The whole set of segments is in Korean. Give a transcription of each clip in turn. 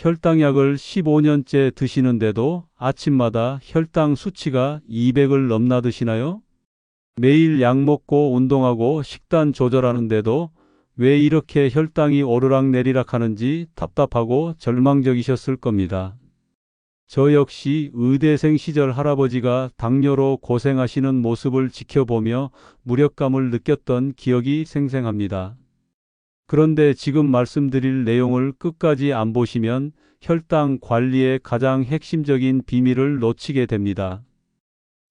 혈당약을 15년째 드시는데도 아침마다 혈당 수치가 200을 넘나 드시나요? 매일 약 먹고 운동하고 식단 조절하는데도 왜 이렇게 혈당이 오르락 내리락 하는지 답답하고 절망적이셨을 겁니다. 저 역시 의대생 시절 할아버지가 당뇨로 고생하시는 모습을 지켜보며 무력감을 느꼈던 기억이 생생합니다. 그런데 지금 말씀드릴 내용을 끝까지 안 보시면 혈당 관리의 가장 핵심적인 비밀을 놓치게 됩니다.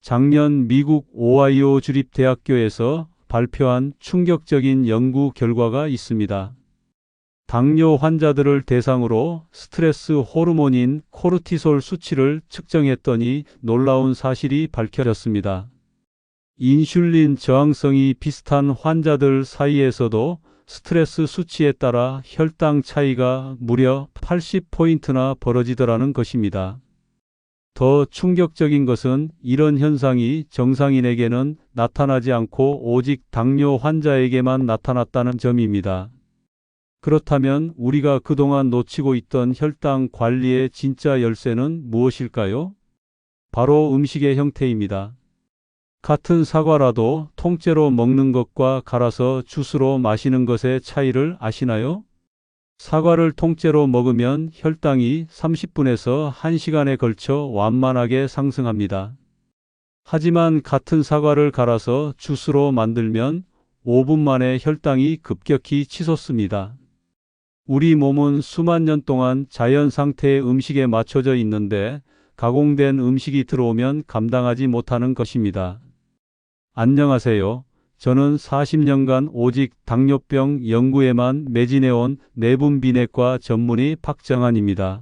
작년 미국 오하이오 주립대학교에서 발표한 충격적인 연구 결과가 있습니다. 당뇨 환자들을 대상으로 스트레스 호르몬인 코르티솔 수치를 측정했더니 놀라운 사실이 밝혀졌습니다. 인슐린 저항성이 비슷한 환자들 사이에서도 스트레스 수치에 따라 혈당 차이가 무려 80포인트나 벌어지더라는 것입니다. 더 충격적인 것은 이런 현상이 정상인에게는 나타나지 않고 오직 당뇨 환자에게만 나타났다는 점입니다. 그렇다면 우리가 그동안 놓치고 있던 혈당 관리의 진짜 열쇠는 무엇일까요? 바로 음식의 형태입니다. 같은 사과라도 통째로 먹는 것과 갈아서 주스로 마시는 것의 차이를 아시나요? 사과를 통째로 먹으면 혈당이 30분에서 1시간에 걸쳐 완만하게 상승합니다. 하지만 같은 사과를 갈아서 주스로 만들면 5분 만에 혈당이 급격히 치솟습니다. 우리 몸은 수만 년 동안 자연 상태의 음식에 맞춰져 있는데 가공된 음식이 들어오면 감당하지 못하는 것입니다. 안녕하세요. 저는 40년간 오직 당뇨병 연구에만 매진해온 내분비내과 전문의 박정환입니다.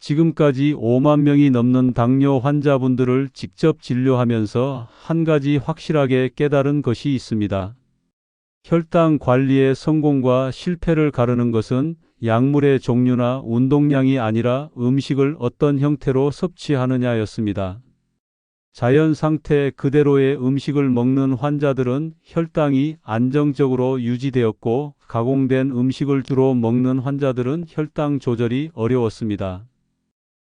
지금까지 5만 명이 넘는 당뇨 환자분들을 직접 진료하면서 한 가지 확실하게 깨달은 것이 있습니다. 혈당 관리의 성공과 실패를 가르는 것은 약물의 종류나 운동량이 아니라 음식을 어떤 형태로 섭취하느냐였습니다. 자연 상태 그대로의 음식을 먹는 환자들은 혈당이 안정적으로 유지되었고 가공된 음식을 주로 먹는 환자들은 혈당 조절이 어려웠습니다.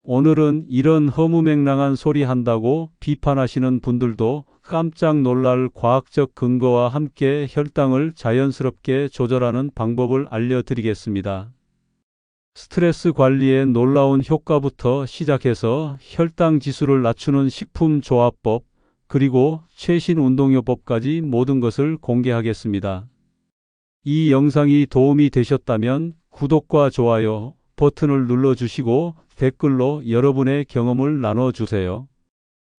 오늘은 이런 허무맹랑한 소리 한다고 비판하시는 분들도 깜짝 놀랄 과학적 근거와 함께 혈당을 자연스럽게 조절하는 방법을 알려드리겠습니다. 스트레스 관리의 놀라운 효과부터 시작해서 혈당 지수를 낮추는 식품 조합법, 그리고 최신 운동요법까지 모든 것을 공개하겠습니다. 이 영상이 도움이 되셨다면 구독과 좋아요 버튼을 눌러주시고 댓글로 여러분의 경험을 나눠주세요.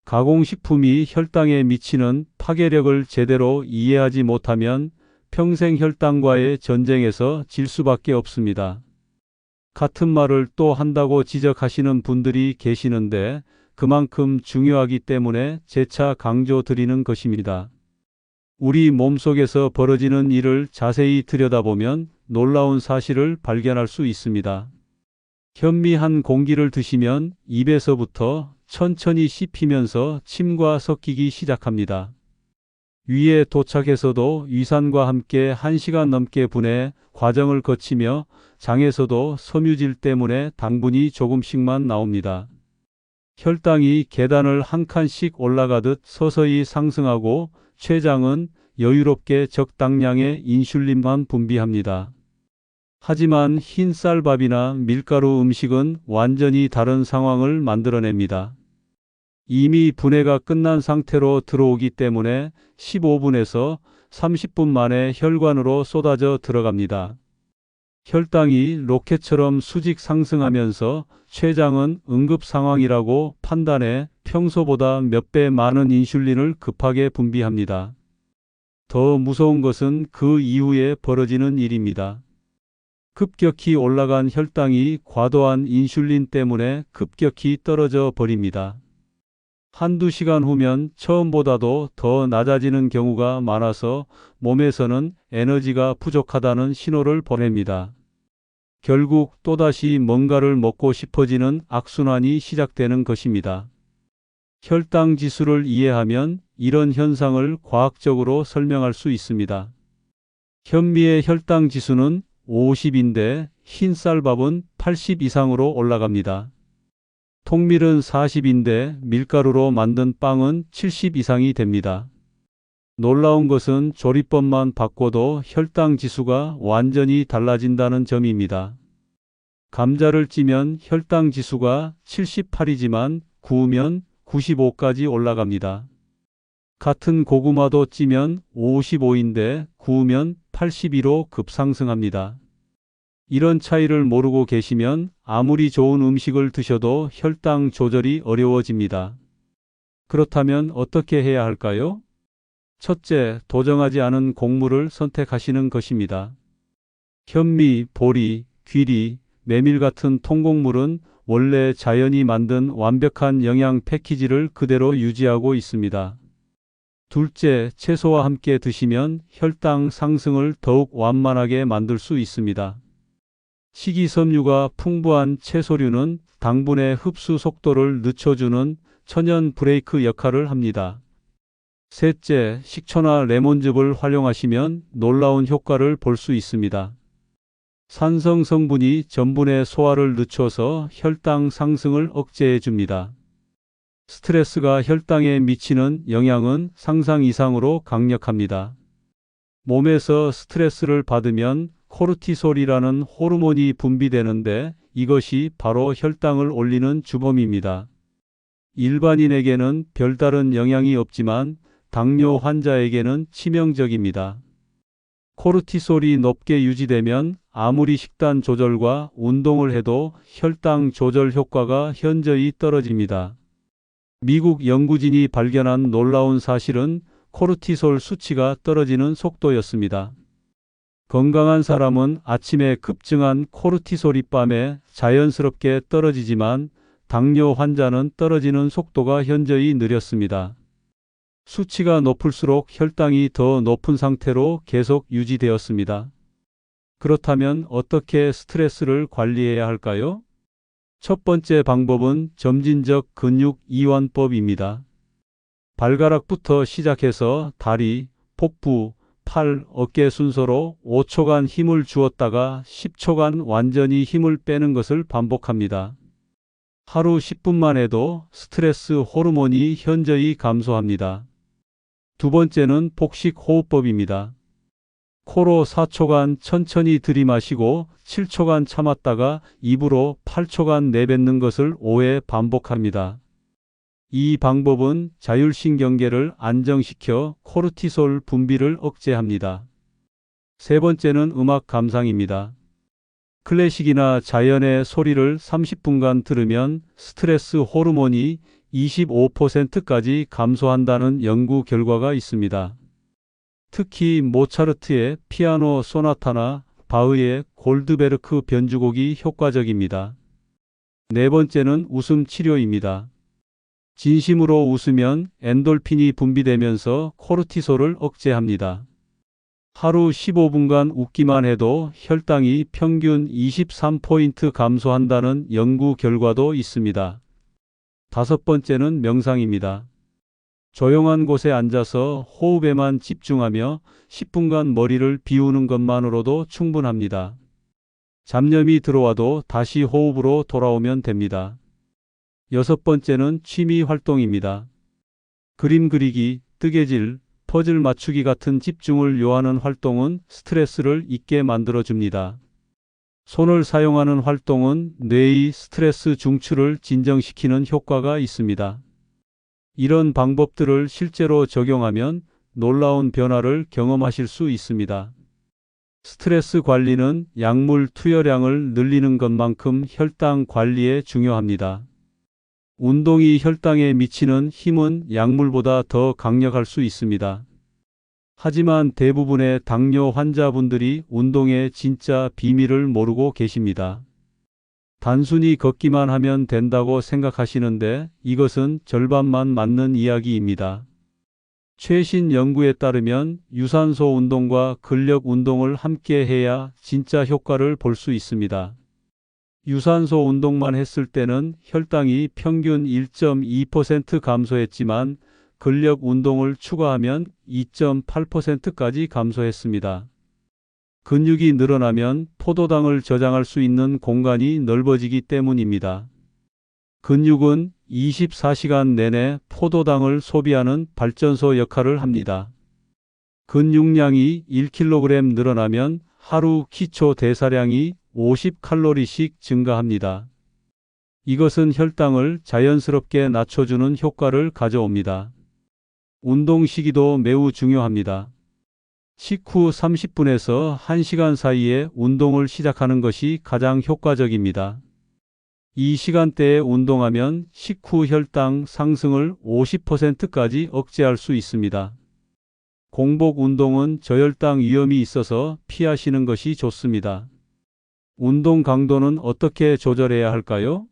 가공식품이 혈당에 미치는 파괴력을 제대로 이해하지 못하면 평생 혈당과의 전쟁에서 질 수밖에 없습니다. 같은 말을 또 한다고 지적하시는 분들이 계시는데 그만큼 중요하기 때문에 재차 강조드리는 것입니다. 우리 몸속에서 벌어지는 일을 자세히 들여다보면 놀라운 사실을 발견할 수 있습니다. 현미한 공기를 드시면 입에서부터 천천히 씹히면서 침과 섞이기 시작합니다. 위에 도착해서도 위산과 함께 1시간 넘게 분해 과정을 거치며 장에서도 섬유질 때문에 당분이 조금씩만 나옵니다. 혈당이 계단을 한 칸씩 올라가듯 서서히 상승하고 췌장은 여유롭게 적당량의 인슐린만 분비합니다. 하지만 흰 쌀밥이나 밀가루 음식은 완전히 다른 상황을 만들어냅니다. 이미 분해가 끝난 상태로 들어오기 때문에 15분에서 30분 만에 혈관으로 쏟아져 들어갑니다. 혈당이 로켓처럼 수직 상승하면서 췌장은 응급 상황이라고 판단해 평소보다 몇 배 많은 인슐린을 급하게 분비합니다. 더 무서운 것은 그 이후에 벌어지는 일입니다. 급격히 올라간 혈당이 과도한 인슐린 때문에 급격히 떨어져 버립니다. 한두 시간 후면 처음보다도 더 낮아지는 경우가 많아서 몸에서는 에너지가 부족하다는 신호를 보냅니다. 결국 또다시 뭔가를 먹고 싶어지는 악순환이 시작되는 것입니다. 혈당 지수를 이해하면 이런 현상을 과학적으로 설명할 수 있습니다. 현미의 혈당 지수는 50인데 흰 쌀밥은 80 이상으로 올라갑니다. 통밀은 40인데 밀가루로 만든 빵은 70 이상이 됩니다. 놀라운 것은 조리법만 바꿔도 혈당 지수가 완전히 달라진다는 점입니다. 감자를 찌면 혈당 지수가 78이지만 구우면 95까지 올라갑니다. 같은 고구마도 찌면 55인데 구우면 82로 급상승합니다. 이런 차이를 모르고 계시면 아무리 좋은 음식을 드셔도 혈당 조절이 어려워집니다. 그렇다면 어떻게 해야 할까요? 첫째, 도정하지 않은 곡물을 선택하시는 것입니다. 현미, 보리, 귀리, 메밀 같은 통곡물은 원래 자연이 만든 완벽한 영양 패키지를 그대로 유지하고 있습니다. 둘째, 채소와 함께 드시면 혈당 상승을 더욱 완만하게 만들 수 있습니다. 식이섬유가 풍부한 채소류는 당분의 흡수 속도를 늦춰주는 천연 브레이크 역할을 합니다. 셋째, 식초나 레몬즙을 활용하시면 놀라운 효과를 볼 수 있습니다. 산성 성분이 전분의 소화를 늦춰서 혈당 상승을 억제해 줍니다. 스트레스가 혈당에 미치는 영향은 상상 이상으로 강력합니다. 몸에서 스트레스를 받으면 코르티솔이라는 호르몬이 분비되는데 이것이 바로 혈당을 올리는 주범입니다. 일반인에게는 별다른 영향이 없지만 당뇨 환자에게는 치명적입니다. 코르티솔이 높게 유지되면 아무리 식단 조절과 운동을 해도 혈당 조절 효과가 현저히 떨어집니다. 미국 연구진이 발견한 놀라운 사실은 코르티솔 수치가 떨어지는 속도였습니다. 건강한 사람은 아침에 급증한 코르티솔이 밤에 자연스럽게 떨어지지만 당뇨 환자는 떨어지는 속도가 현저히 느렸습니다. 수치가 높을수록 혈당이 더 높은 상태로 계속 유지되었습니다. 그렇다면 어떻게 스트레스를 관리해야 할까요? 첫 번째 방법은 점진적 근육 이완법입니다. 발가락부터 시작해서 다리, 복부, 팔, 어깨 순서로 5초간 힘을 주었다가 10초간 완전히 힘을 빼는 것을 반복합니다. 하루 10분만 해도 스트레스 호르몬이 현저히 감소합니다. 두 번째는 복식 호흡법입니다. 코로 4초간 천천히 들이마시고 7초간 참았다가 입으로 8초간 내뱉는 것을 5회 반복합니다. 이 방법은 자율신경계를 안정시켜 코르티솔 분비를 억제합니다. 세 번째는 음악 감상입니다. 클래식이나 자연의 소리를 30분간 들으면 스트레스 호르몬이 25%까지 감소한다는 연구 결과가 있습니다. 특히 모차르트의 피아노 소나타나 바흐의 골드베르크 변주곡이 효과적입니다. 네 번째는 웃음 치료입니다. 진심으로 웃으면 엔돌핀이 분비되면서 코르티솔을 억제합니다. 하루 15분간 웃기만 해도 혈당이 평균 23포인트 감소한다는 연구 결과도 있습니다. 다섯 번째는 명상입니다. 조용한 곳에 앉아서 호흡에만 집중하며 10분간 머리를 비우는 것만으로도 충분합니다. 잡념이 들어와도 다시 호흡으로 돌아오면 됩니다. 여섯 번째는 취미 활동입니다. 그림 그리기, 뜨개질, 퍼즐 맞추기 같은 집중을 요하는 활동은 스트레스를 잊게 만들어 줍니다. 손을 사용하는 활동은 뇌의 스트레스 중추를 진정시키는 효과가 있습니다. 이런 방법들을 실제로 적용하면 놀라운 변화를 경험하실 수 있습니다. 스트레스 관리는 약물 투여량을 늘리는 것만큼 혈당 관리에 중요합니다. 운동이 혈당에 미치는 힘은 약물보다 더 강력할 수 있습니다. 하지만 대부분의 당뇨 환자분들이 운동의 진짜 비밀을 모르고 계십니다. 단순히 걷기만 하면 된다고 생각하시는데 이것은 절반만 맞는 이야기입니다. 최신 연구에 따르면 유산소 운동과 근력 운동을 함께 해야 진짜 효과를 볼 수 있습니다. 유산소 운동만 했을 때는 혈당이 평균 1.2% 감소했지만 근력 운동을 추가하면 2.8%까지 감소했습니다. 근육이 늘어나면 포도당을 저장할 수 있는 공간이 넓어지기 때문입니다. 근육은 24시간 내내 포도당을 소비하는 발전소 역할을 합니다. 근육량이 1kg 늘어나면 하루 기초 대사량이 50칼로리씩 증가합니다. 이것은 혈당을 자연스럽게 낮춰주는 효과를 가져옵니다. 운동 시기도 매우 중요합니다. 식후 30분에서 1시간 사이에 운동을 시작하는 것이 가장 효과적입니다. 이 시간대에 운동하면 식후 혈당 상승을 50%까지 억제할 수 있습니다. 공복 운동은 저혈당 위험이 있어서 피하시는 것이 좋습니다. 운동 강도는 어떻게 조절해야 할까요?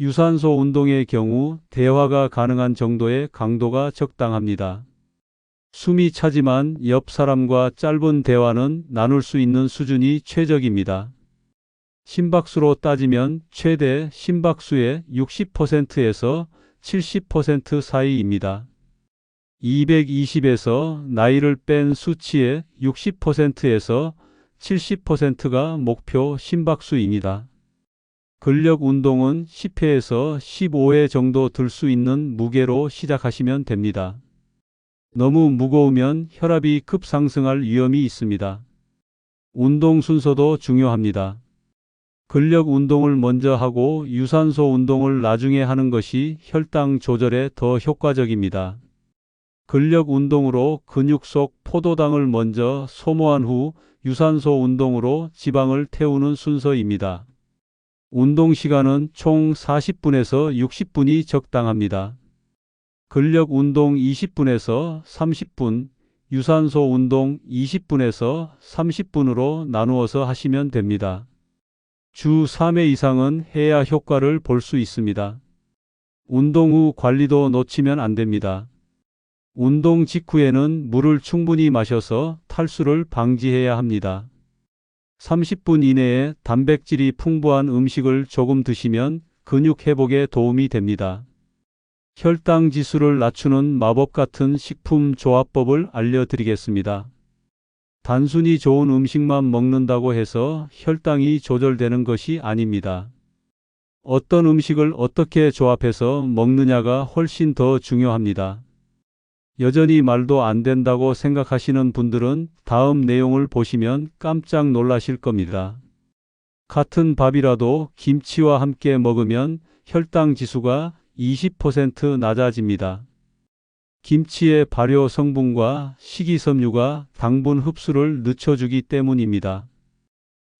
유산소 운동의 경우 대화가 가능한 정도의 강도가 적당합니다. 숨이 차지만 옆 사람과 짧은 대화는 나눌 수 있는 수준이 최적입니다. 심박수로 따지면 최대 심박수의 60%에서 70% 사이입니다. 220에서 나이를 뺀 수치의 60%에서 70%가 목표 심박수입니다. 근력 운동은 10회에서 15회 정도 들 수 있는 무게로 시작하시면 됩니다. 너무 무거우면 혈압이 급상승할 위험이 있습니다. 운동 순서도 중요합니다. 근력 운동을 먼저 하고 유산소 운동을 나중에 하는 것이 혈당 조절에 더 효과적입니다. 근력 운동으로 근육 속 포도당을 먼저 소모한 후 유산소 운동으로 지방을 태우는 순서입니다. 운동 시간은 총 40분에서 60분이 적당합니다. 근력 운동 20분에서 30분, 유산소 운동 20분에서 30분으로 나누어서 하시면 됩니다. 주 3회 이상은 해야 효과를 볼 수 있습니다. 운동 후 관리도 놓치면 안 됩니다. 운동 직후에는 물을 충분히 마셔서 탈수를 방지해야 합니다. 30분 이내에 단백질이 풍부한 음식을 조금 드시면 근육 회복에 도움이 됩니다. 혈당 지수를 낮추는 마법 같은 식품 조합법을 알려드리겠습니다. 단순히 좋은 음식만 먹는다고 해서 혈당이 조절되는 것이 아닙니다. 어떤 음식을 어떻게 조합해서 먹느냐가 훨씬 더 중요합니다. 여전히 말도 안 된다고 생각하시는 분들은 다음 내용을 보시면 깜짝 놀라실 겁니다. 같은 밥이라도 김치와 함께 먹으면 혈당 지수가 20% 낮아집니다. 김치의 발효 성분과 식이섬유가 당분 흡수를 늦춰주기 때문입니다.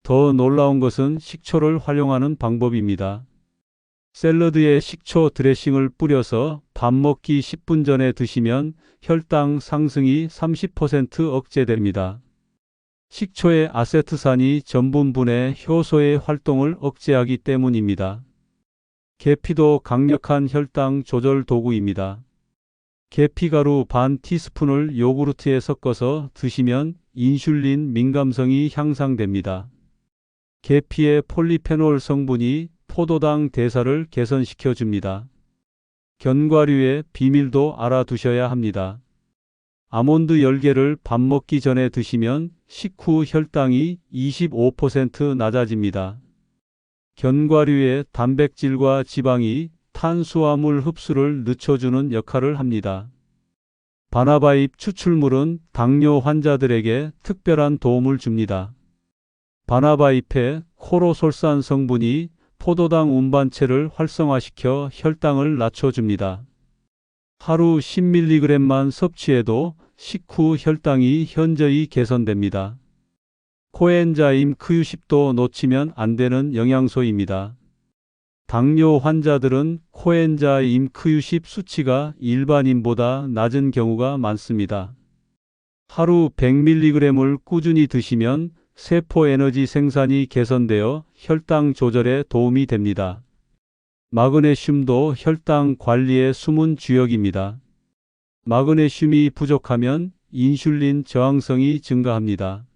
더 놀라운 것은 식초를 활용하는 방법입니다. 샐러드에 식초 드레싱을 뿌려서 밥 먹기 10분 전에 드시면 혈당 상승이 30% 억제됩니다. 식초의 아세트산이 전분분의 효소의 활동을 억제하기 때문입니다. 계피도 강력한 혈당 조절 도구입니다. 계피가루 반 티스푼을 요구르트에 섞어서 드시면 인슐린 민감성이 향상됩니다. 계피의 폴리페놀 성분이 포도당 대사를 개선시켜 줍니다. 견과류의 비밀도 알아두셔야 합니다. 아몬드 10개를 밥 먹기 전에 드시면 식후 혈당이 25% 낮아집니다. 견과류의 단백질과 지방이 탄수화물 흡수를 늦춰주는 역할을 합니다. 바나바잎 추출물은 당뇨 환자들에게 특별한 도움을 줍니다. 바나바잎의 코로솔산 성분이 포도당 운반체를 활성화시켜 혈당을 낮춰줍니다. 하루 10mg만 섭취해도 식후 혈당이 현저히 개선됩니다. 코엔자임 Q10도 놓치면 안 되는 영양소입니다. 당뇨 환자들은 코엔자임 Q10 수치가 일반인보다 낮은 경우가 많습니다. 하루 100mg을 꾸준히 드시면 세포 에너지 생산이 개선되어 혈당 조절에 도움이 됩니다. 마그네슘도 혈당 관리의 숨은 주역입니다. 마그네슘이 부족하면 인슐린 저항성이 증가합니다.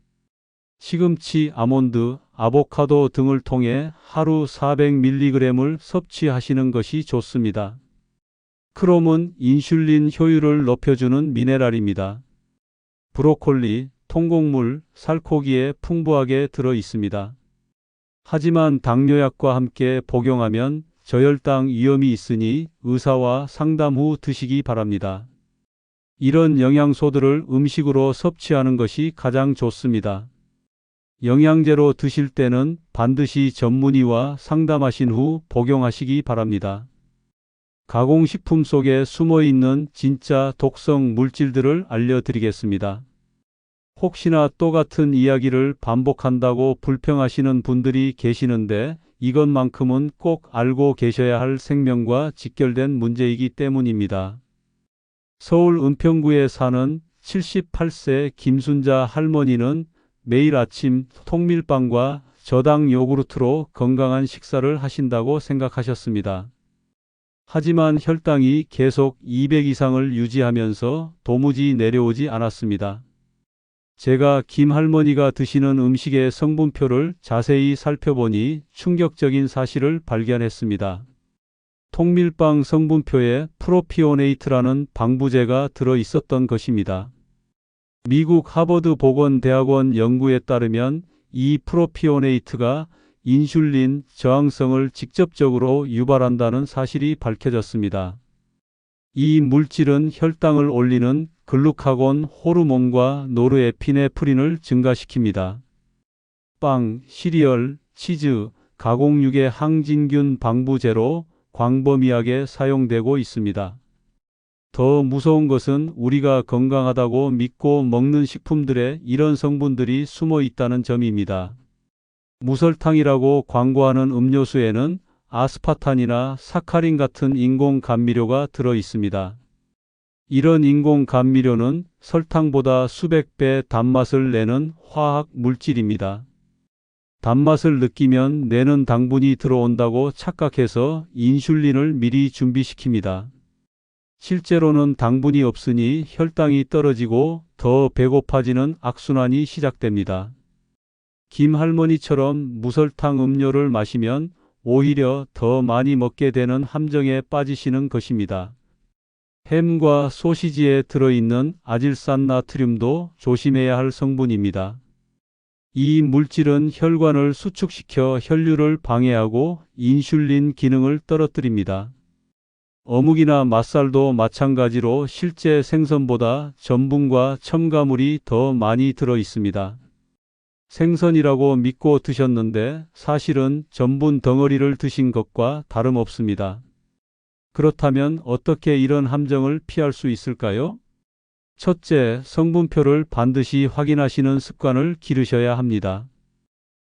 시금치, 아몬드, 아보카도 등을 통해 하루 400mg을 섭취하시는 것이 좋습니다. 크롬은 인슐린 효율을 높여주는 미네랄입니다. 브로콜리, 통곡물, 살코기에 풍부하게 들어 있습니다. 하지만 당뇨약과 함께 복용하면 저혈당 위험이 있으니 의사와 상담 후 드시기 바랍니다. 이런 영양소들을 음식으로 섭취하는 것이 가장 좋습니다. 영양제로 드실 때는 반드시 전문의와 상담하신 후 복용하시기 바랍니다. 가공식품 속에 숨어 있는 진짜 독성 물질들을 알려드리겠습니다. 혹시나 또 같은 이야기를 반복한다고 불평하시는 분들이 계시는데 이것만큼은 꼭 알고 계셔야 할 생명과 직결된 문제이기 때문입니다. 서울 은평구에 사는 78세 김순자 할머니는 매일 아침 통밀빵과 저당 요구르트로 건강한 식사를 하신다고 생각하셨습니다. 하지만 혈당이 계속 200 이상을 유지하면서 도무지 내려오지 않았습니다. 제가 김 할머니가 드시는 음식의 성분표를 자세히 살펴보니 충격적인 사실을 발견했습니다. 통밀빵 성분표에 프로피오네이트라는 방부제가 들어 있었던 것입니다. 미국 하버드 보건대학원 연구에 따르면 이 프로피오네이트가 인슐린 저항성을 직접적으로 유발한다는 사실이 밝혀졌습니다. 이 물질은 혈당을 올리는 글루카곤 호르몬과 노르에피네프린을 증가시킵니다. 빵, 시리얼, 치즈, 가공육의 항진균 방부제로 광범위하게 사용되고 있습니다. 더 무서운 것은 우리가 건강하다고 믿고 먹는 식품들에 이런 성분들이 숨어 있다는 점입니다. 무설탕이라고 광고하는 음료수에는 아스파탄이나 사카린 같은 인공 감미료가 들어 있습니다. 이런 인공 감미료는 설탕보다 수백 배 단맛을 내는 화학 물질입니다. 단맛을 느끼면 내는 당분이 들어온다고 착각해서 인슐린을 미리 준비시킵니다. 실제로는 당분이 없으니 혈당이 떨어지고 더 배고파지는 악순환이 시작됩니다. 김 할머니처럼 무설탕 음료를 마시면 오히려 더 많이 먹게 되는 함정에 빠지시는 것입니다. 햄과 소시지에 들어있는 아질산 나트륨도 조심해야 할 성분입니다. 이 물질은 혈관을 수축시켜 혈류를 방해하고 인슐린 기능을 떨어뜨립니다. 어묵이나 맛살도 마찬가지로 실제 생선보다 전분과 첨가물이 더 많이 들어 있습니다. 생선이라고 믿고 드셨는데 사실은 전분 덩어리를 드신 것과 다름없습니다. 그렇다면 어떻게 이런 함정을 피할 수 있을까요? 첫째, 성분표를 반드시 확인하시는 습관을 기르셔야 합니다.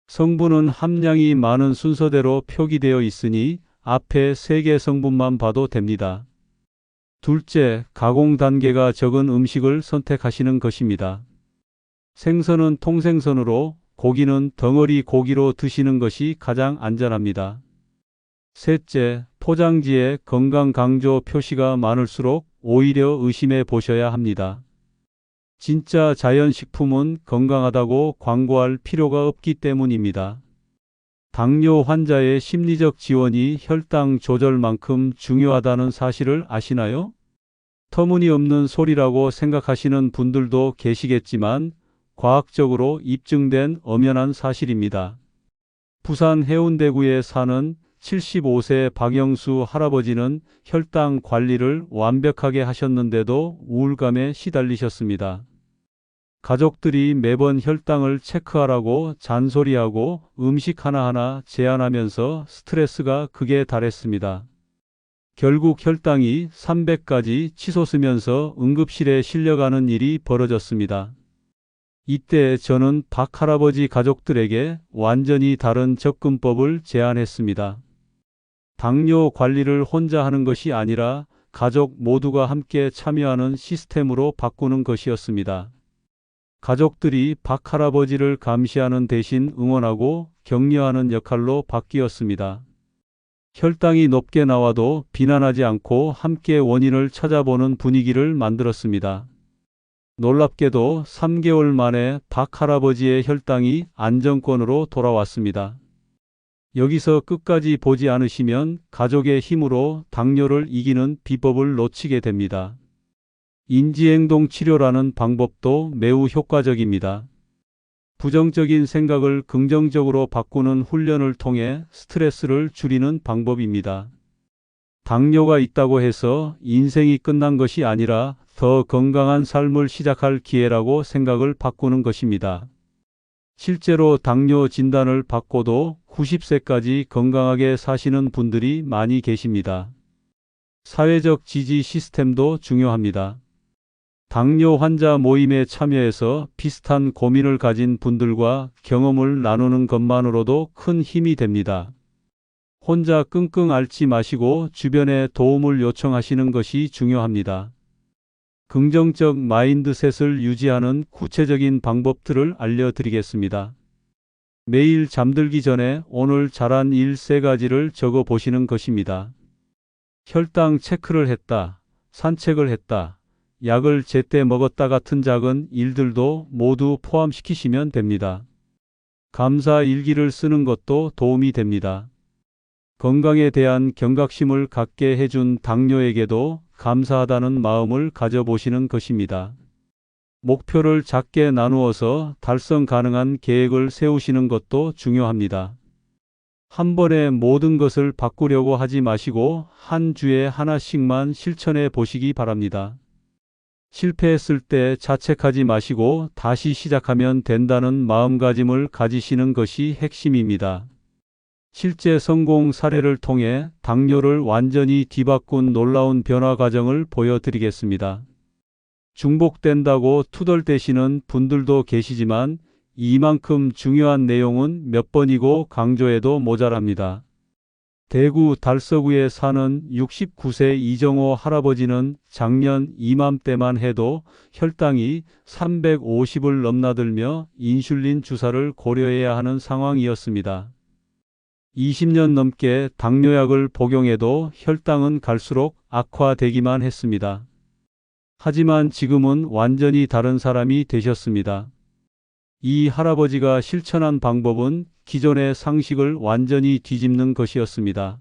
성분은 함량이 많은 순서대로 표기되어 있으니 앞에 세개 성분만 봐도 됩니다. 둘째, 가공 단계가 적은 음식을 선택하시는 것입니다. 생선은 통생선으로 고기는 덩어리 고기로 드시는 것이 가장 안전합니다. 셋째, 포장지에 건강 강조 표시가 많을수록 오히려 의심해 보셔야 합니다. 진짜 자연식품은 건강하다고 광고할 필요가 없기 때문입니다. 당뇨 환자의 심리적 지원이 혈당 조절만큼 중요하다는 사실을 아시나요? 터무니없는 소리라고 생각하시는 분들도 계시겠지만 과학적으로 입증된 엄연한 사실입니다. 부산 해운대구에 사는 75세 박영수 할아버지는 혈당 관리를 완벽하게 하셨는데도 우울감에 시달리셨습니다. 가족들이 매번 혈당을 체크하라고 잔소리하고 음식 하나하나 제한하면서 스트레스가 극에 달했습니다. 결국 혈당이 300까지 치솟으면서 응급실에 실려가는 일이 벌어졌습니다. 이때 저는 박 할아버지 가족들에게 완전히 다른 접근법을 제안했습니다. 당뇨 관리를 혼자 하는 것이 아니라 가족 모두가 함께 참여하는 시스템으로 바꾸는 것이었습니다. 가족들이 박 할아버지를 감시하는 대신 응원하고 격려하는 역할로 바뀌었습니다. 혈당이 높게 나와도 비난하지 않고 함께 원인을 찾아보는 분위기를 만들었습니다. 놀랍게도 3개월 만에 박 할아버지의 혈당이 안정권으로 돌아왔습니다. 여기서 끝까지 보지 않으시면 가족의 힘으로 당뇨를 이기는 비법을 놓치게 됩니다. 인지행동 치료라는 방법도 매우 효과적입니다. 부정적인 생각을 긍정적으로 바꾸는 훈련을 통해 스트레스를 줄이는 방법입니다. 당뇨가 있다고 해서 인생이 끝난 것이 아니라 더 건강한 삶을 시작할 기회라고 생각을 바꾸는 것입니다. 실제로 당뇨 진단을 받고도 90세까지 건강하게 사시는 분들이 많이 계십니다. 사회적 지지 시스템도 중요합니다. 당뇨 환자 모임에 참여해서 비슷한 고민을 가진 분들과 경험을 나누는 것만으로도 큰 힘이 됩니다. 혼자 끙끙 앓지 마시고 주변에 도움을 요청하시는 것이 중요합니다. 긍정적 마인드셋을 유지하는 구체적인 방법들을 알려드리겠습니다. 매일 잠들기 전에 오늘 잘한 일 세 가지를 적어 보시는 것입니다. 혈당 체크를 했다. 산책을 했다. 약을 제때 먹었다 같은 작은 일들도 모두 포함시키시면 됩니다. 감사 일기를 쓰는 것도 도움이 됩니다. 건강에 대한 경각심을 갖게 해준 당뇨에게도 감사하다는 마음을 가져보시는 것입니다. 목표를 작게 나누어서 달성 가능한 계획을 세우시는 것도 중요합니다. 한 번에 모든 것을 바꾸려고 하지 마시고 한 주에 하나씩만 실천해 보시기 바랍니다. 실패했을 때 자책하지 마시고 다시 시작하면 된다는 마음가짐을 가지시는 것이 핵심입니다. 실제 성공 사례를 통해 당뇨를 완전히 뒤바꾼 놀라운 변화 과정을 보여드리겠습니다. 중복된다고 투덜대시는 분들도 계시지만 이만큼 중요한 내용은 몇 번이고 강조해도 모자랍니다. 대구 달서구에 사는 69세 이정호 할아버지는 작년 이맘때만 해도 혈당이 350을 넘나들며 인슐린 주사를 고려해야 하는 상황이었습니다. 20년 넘게 당뇨약을 복용해도 혈당은 갈수록 악화되기만 했습니다. 하지만 지금은 완전히 다른 사람이 되셨습니다. 이 할아버지가 실천한 방법은 기존의 상식을 완전히 뒤집는 것이었습니다.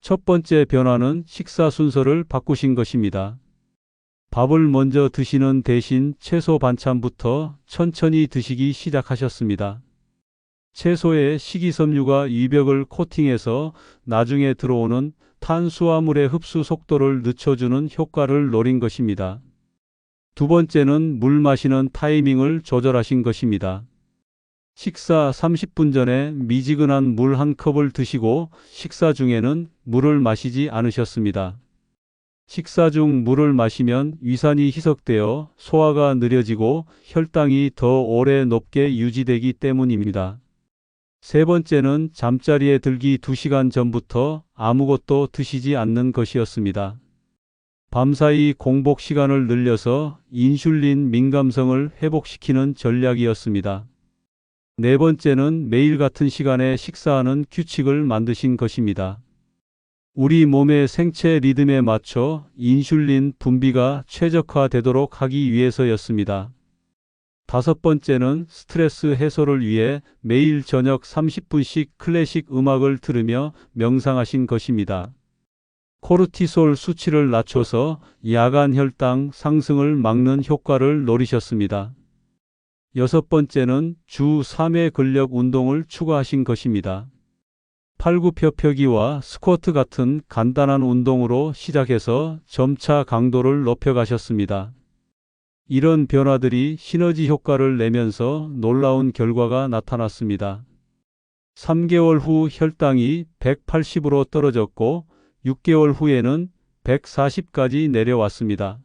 첫 번째 변화는 식사 순서를 바꾸신 것입니다. 밥을 먼저 드시는 대신 채소 반찬부터 천천히 드시기 시작하셨습니다. 채소에 식이섬유가 위벽을 코팅해서 나중에 들어오는 탄수화물의 흡수 속도를 늦춰주는 효과를 노린 것입니다. 두 번째는 물 마시는 타이밍을 조절하신 것입니다. 식사 30분 전에 미지근한 물 한 컵을 드시고 식사 중에는 물을 마시지 않으셨습니다. 식사 중 물을 마시면 위산이 희석되어 소화가 느려지고 혈당이 더 오래 높게 유지되기 때문입니다. 세 번째는 잠자리에 들기 2시간 전부터 아무것도 드시지 않는 것이었습니다. 밤사이 공복 시간을 늘려서 인슐린 민감성을 회복시키는 전략이었습니다. 네 번째는 매일 같은 시간에 식사하는 규칙을 만드신 것입니다. 우리 몸의 생체 리듬에 맞춰 인슐린 분비가 최적화되도록 하기 위해서였습니다. 다섯 번째는 스트레스 해소를 위해 매일 저녁 30분씩 클래식 음악을 들으며 명상하신 것입니다. 코르티솔 수치를 낮춰서 야간 혈당 상승을 막는 효과를 노리셨습니다. 여섯 번째는 주 3회 근력 운동을 추가하신 것입니다. 팔굽혀펴기와 스쿼트 같은 간단한 운동으로 시작해서 점차 강도를 높여가셨습니다. 이런 변화들이 시너지 효과를 내면서 놀라운 결과가 나타났습니다. 3개월 후 혈당이 180으로 떨어졌고 6개월 후에는 140까지 내려왔습니다.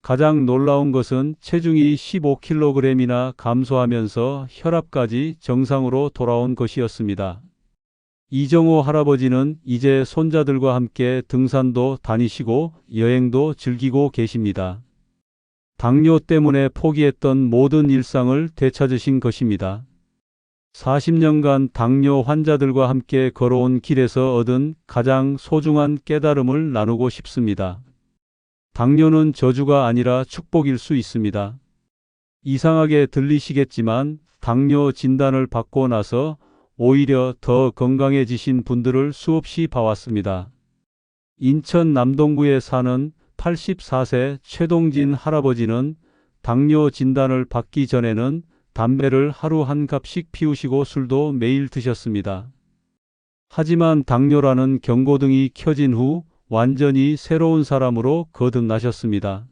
가장 놀라운 것은 체중이 15kg이나 감소하면서 혈압까지 정상으로 돌아온 것이었습니다. 이정호 할아버지는 이제 손자들과 함께 등산도 다니시고 여행도 즐기고 계십니다. 당뇨 때문에 포기했던 모든 일상을 되찾으신 것입니다. 40년간 당뇨 환자들과 함께 걸어온 길에서 얻은 가장 소중한 깨달음을 나누고 싶습니다. 당뇨는 저주가 아니라 축복일 수 있습니다. 이상하게 들리시겠지만 당뇨 진단을 받고 나서 오히려 더 건강해지신 분들을 수없이 봐왔습니다. 인천 남동구에 사는 84세 최동진 할아버지는 당뇨 진단을 받기 전에는 담배를 하루 한 갑씩 피우시고 술도 매일 드셨습니다. 하지만 당뇨라는 경고등이 켜진 후 완전히 새로운 사람으로 거듭나셨습니다.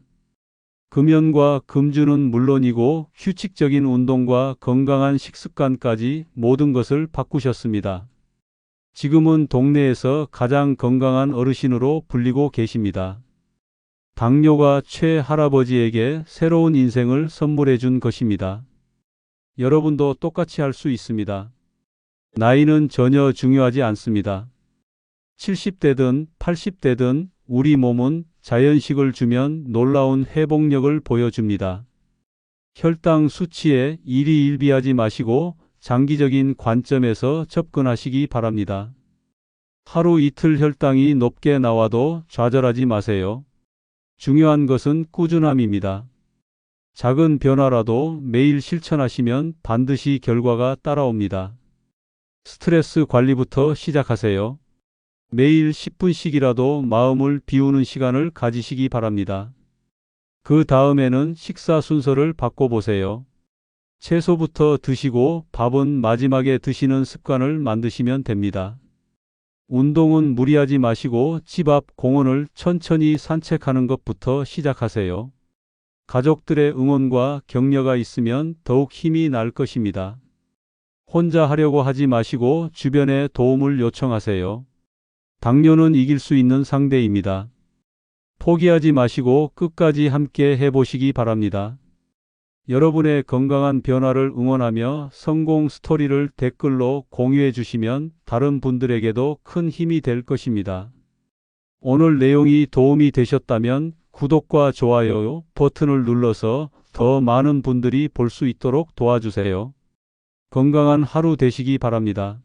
금연과 금주는 물론이고 규칙적인 운동과 건강한 식습관까지 모든 것을 바꾸셨습니다. 지금은 동네에서 가장 건강한 어르신으로 불리고 계십니다. 당뇨가 최 할아버지에게 새로운 인생을 선물해 준 것입니다. 여러분도 똑같이 할 수 있습니다. 나이는 전혀 중요하지 않습니다. 70대든 80대든 우리 몸은 자연식을 주면 놀라운 회복력을 보여줍니다. 혈당 수치에 일희일비하지 마시고 장기적인 관점에서 접근하시기 바랍니다. 하루 이틀 혈당이 높게 나와도 좌절하지 마세요. 중요한 것은 꾸준함입니다. 작은 변화라도 매일 실천하시면 반드시 결과가 따라옵니다. 스트레스 관리부터 시작하세요. 매일 10분씩이라도 마음을 비우는 시간을 가지시기 바랍니다. 그 다음에는 식사 순서를 바꿔보세요. 채소부터 드시고 밥은 마지막에 드시는 습관을 만드시면 됩니다. 운동은 무리하지 마시고 집 앞 공원을 천천히 산책하는 것부터 시작하세요. 가족들의 응원과 격려가 있으면 더욱 힘이 날 것입니다. 혼자 하려고 하지 마시고 주변에 도움을 요청하세요. 당뇨는 이길 수 있는 상대입니다. 포기하지 마시고 끝까지 함께 해보시기 바랍니다. 여러분의 건강한 변화를 응원하며 성공 스토리를 댓글로 공유해 주시면 다른 분들에게도 큰 힘이 될 것입니다. 오늘 내용이 도움이 되셨다면 구독과 좋아요 버튼을 눌러서 더 많은 분들이 볼 수 있도록 도와주세요. 건강한 하루 되시기 바랍니다.